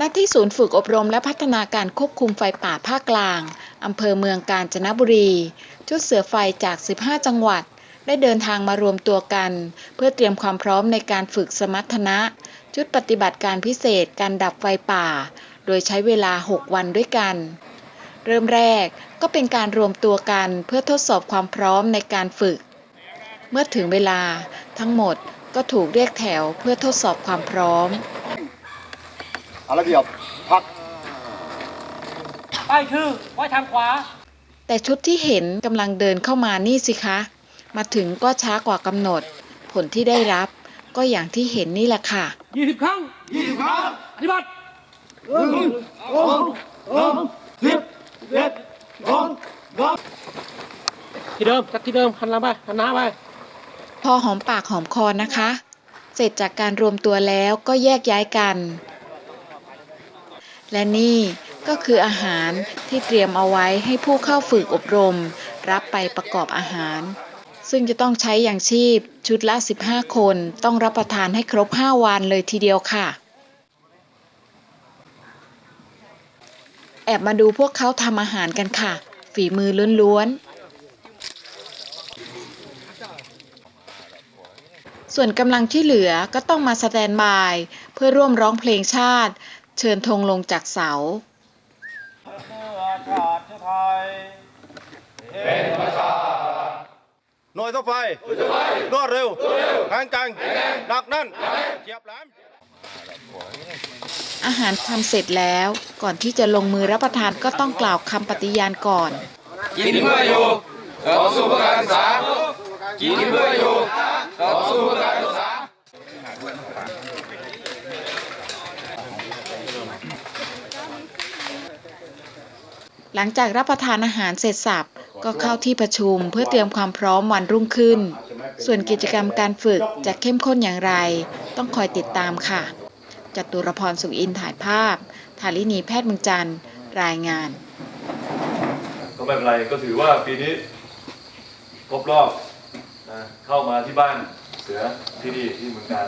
ณที่ศูนย์ฝึกอบรมและพัฒนาการควบคุมไฟป่าภาคกลาง อำเภอเมืองกาญจนบุรี ชุดเสือไฟจาก 15 จังหวัด ได้เดินทางมารวมตัวกัน เพื่อเตรียมความพร้อมในการฝึกสมรรถนะ ชุดปฏิบัติการพิเศษการดับไฟป่า โดยใช้เวลา 6 วันด้วยกัน เริ่มแรกก็เป็นการรวมตัวกันเพื่อทดสอบความพร้อมในการฝึก เมื่อถึงเวลาทั้งหมดก็ถูกเรียกแถวเพื่อทดสอบความพร้อม ระเบียบพักป้ายคือไว้ทางขวา แต่ชุดที่เห็นกำลังเดินเข้ามานี่สิคะ มาถึงก็ช้ากว่ากำหนด ผลที่ได้รับก็อย่างที่เห็นนี่แหละค่ะ 20 ครั้ง20ครั้งปฏิบัติ หนึ่งสองสามสิบเอ็ดสองสามที่เดิมจากที่เดิมหันหลังไปหันหน้าไปพอหอมปากหอมคอนะคะ เสร็จจากการรวมตัวแล้วก็แยกย้ายกัน และนี่ก็คืออาหารที่เตรียมเอาไว้ให้ผู้เข้าฝึกอบรม รับไปประกอบอาหาร ซึ่งจะต้องใช้อย่างชีพชุดละ 15 คนต้องรับประทานให้ครบ 5 วันเลยทีเดียวค่ะ แอบมาดูพวกเขาทำอาหารกันค่ะ ฝีมือล้วนๆ ส่วนกำลังที่เหลือก็ต้องมาสแตนบาย เพื่อร่วมร้องเพลงชาติ เชิญธงลงจากเสาหน่วยต่อไฟรวดเร็วแข็งแกร่งหนักแน่นเฉียบแหลมอาหารทำเสร็จแล้วก่อนที่จะลงมือรับประทานก็ต้องกล่าวคำปฏิญาณก่อน กินเพื่ออยู่ต่อสู้เพื่อการศึกษากินเพื่ออยู่ต่อสู้เพื่อการศึกษา หลังจากรับประทานอาหารเสร็จสับก็เข้าที่ประชุมเพื่อเตรียมความพร้อมวันรุ่งขึ้น ส่วนกิจกรรมการฝึกจะเข้มข้นอย่างไร ต้องคอยติดตามค่ะจตุรพรสุขอินถ่ายภาพธารินีแพทย์มืองจันทร์รายงาน ก็ไม่เป็นไรก็ถือว่าปีนี้ครบรอบนะเข้ามาที่บ้านเสือที่นี่ที่เมืองการ